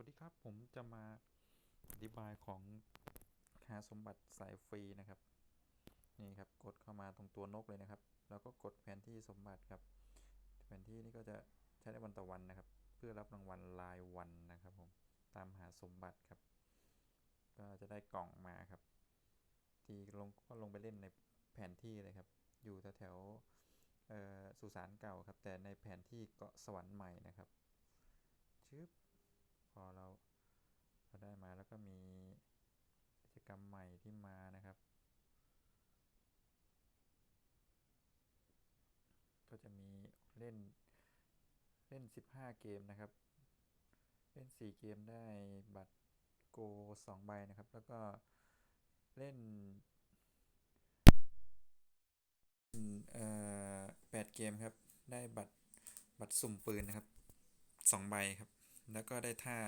วัสดีครับ ผมจะมาอธิบายของหาสมบัติสายฟรีนะครับ นี่ครับกดเข้ามาตรงตัวนกเลยนะครับ แล้วก็กดแผนที่สมบัติครับ แผนที่นี่ก็จะใช้ได้วันต่อวันนะครับ เพื่อรับรางวัลรายวันนะครับผมตามหาสมบัติครับ ก็จะได้กล่องมาครับ ทีลงก็ลงไปเล่นในแผนที่เลยครับ อยู่แถวสุสานเก่าครับ แต่ในแผนที่เกาะสวรรค์ใหม่นะครับชึบ อเราเราได้มาแล้วก็มีกิจกรรมใหม่ที่มานะครับ ก็จะมีเล่นเล่น 15 เกมนะครับ เล่น 4 เกมได้บัตรโก2ใบนะครับ แล้วก็เล่นเอ่อ8เกมครับ ได้บัตรบัตรสุ่มปืนนะครับ 2 ใบครับ แล้วก็ได้ท่า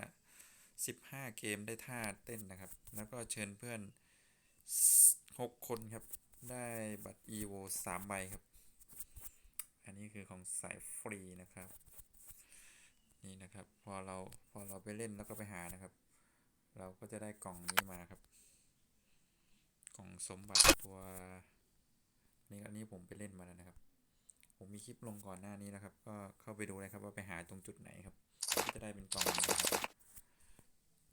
15 เกมได้ท่าเต้นนะครับ แล้วก็เชิญเพื่อน 6 คนครับ ได้บัตร EVO 3 ใบครับ อันนี้คือของสายฟรีนะครับ นี่นะครับ พอเราพอเราไปเล่นแล้วก็ไปหานะครับ เราก็จะได้กล่องนี้มาครับ กล่องสมบัติตัวนี่อันนี้ผมไปเล่นมาแล้วนะครับ ผมมีคลิปลงก่อนหน้านี้นะครับ ก็เข้าไปดูนะครับว่าไปหาตรงจุดไหนครับ จะได้เป็นกล่องนะครับ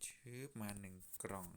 ชืบมาหนึ่งกล่อง